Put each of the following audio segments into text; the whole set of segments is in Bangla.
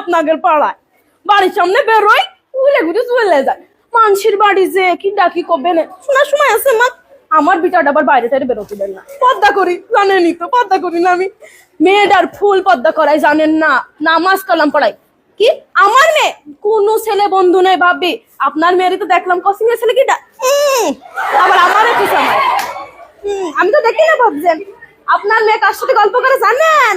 আপনাদের পাড়ায়। বাড়ির সামনে চলে যায়। বাড়ি যে, কি ডাকি না শোনার সময় আছে, মা। আমার বিটাটা আবার বাইরে টাইরে বেরোতে দেন না। পদ্মা করি তো, পদ্মা করি না আমি। মেয়েটার ফুল পদ্মা করাই, জানেন না। নামাজ কালাম পড়াই। কি? আমার মেয়ে? কোনো ছেলে বন্ধু নেই ভাবি আপনার মেয়েরই তো দেখলাম কসিং ছেলে কি আবার আমারও কি সময়। আমি তো দেখি না, ভাবছেন। আপনার মেয়ে কার সাথে গল্প করে, জানেন?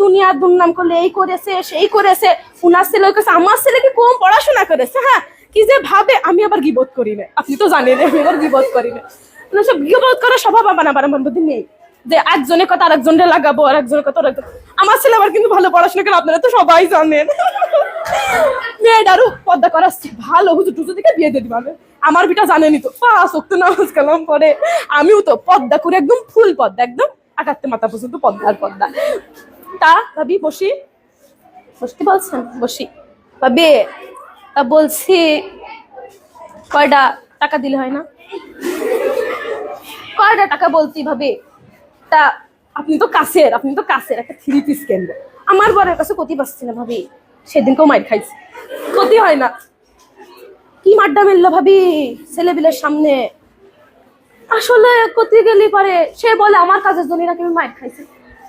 দুনিয়ার দুর্নাম করলে এই করেছে সেই করেছে, উনার ছেলে করেছে আমার ছেলে কি কম পড়াশোনা করেছে হ্যাঁ? কি যে ভাবে, আমি আবার গিবোধ করি না। আপনি তো জানেন, আমি আবার গিবোধ করি না। মানে সব গিবোধ করার স্বভাব আমার আবার আমার মধ্যে নেই। যে একজনের কথা আর একজনের লাগাবো আর একজনের কথা আর আমার ছেলে আবার কিন্তু ভালো পড়াশোনা করে, আপনারা তো সবাই জানেন। মেয়েটারও পদ্মা করা ভালো, হুজুর টুজু দিকে বিয়ে দিয়ে দিবাবে আমার বিটা জানেনি তো। পাঁচ অক্ট নামাজ কালাম পরে আমিও তো পদ্মা করে একদম ফুল পদ্মা একদম আকাত্তে মাথা পর্যন্ত পদ্মার পদ্মা তা, ভাবি, বসি। বসতে বলছেন? বসি। ভাবি, তা বলছি কয়টা টাকা দিলে হয় না? কয়টা টাকা বলছি, ভাবি? তা আপনি তো কাছের, আপনি তো কাছের একটা থ্রি পিস কেনবো আমার বরের কাছে ক্ষতি পাচ্ছি না, ভাবি। সেদিনকেও মাইর খাইছি। ক্ষতি হয় না। কি মাড্ডা মেললো, ভাবি? ছেলেবিলের সামনে। আসলে ক্ষতি গেলি পারে। সে বলে, আমার কাজের জন্য আমি মাইর খাইছি?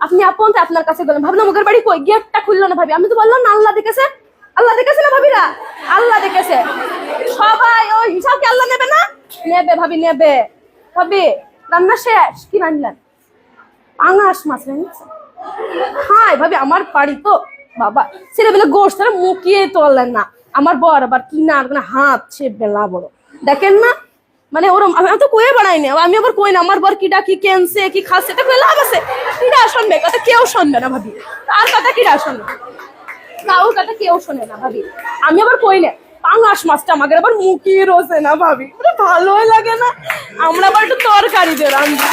আপনি আপন আপনার কাছে গেলেন ভাবলাম ওদের বাড়ি কই? গেটটা খুললো না ভাবি। আমি তো বললাম না, আল্লাহ দেখেছে। আল্লাহ দেখেছে না ভাবিরা? আল্লাহ দেখেছে। সবাই ওই হিসাব কি আল্লাহ নেবে না? নেবে ভাবি নেবে। ভাবি, রান্না শেষ? কি রান্নলেন পাঙাশ মাছ রান্না হাই ভাবি, আমার বাড়ি তো বাবা ছেলে বেলে গোষ্ঠ মুখিয়ে তোলেন না। আমার বর আবার মানে হাত সে বেলা বড়। দেখেন না মানে ওরম, আমি তো কয়ে বাড়াই না আমি আবার কই না, আমার বর ডাকি কি কি খাচ্ছে লাভ আছে। কিডা শুনবে? কথা কেউ শুনবে না ভাবি। আর কথা কিডা শুনবে? কাউ কথা কেউ শোনে না ভাবি। আমি আবার কই না পাঙাশ মাছটা আমাদের আবার মুখিয়ে রোজে না ভাবি। মানে ভালোই লাগে না। আমরা আবার একটু তরকারি দিয়ে রান্না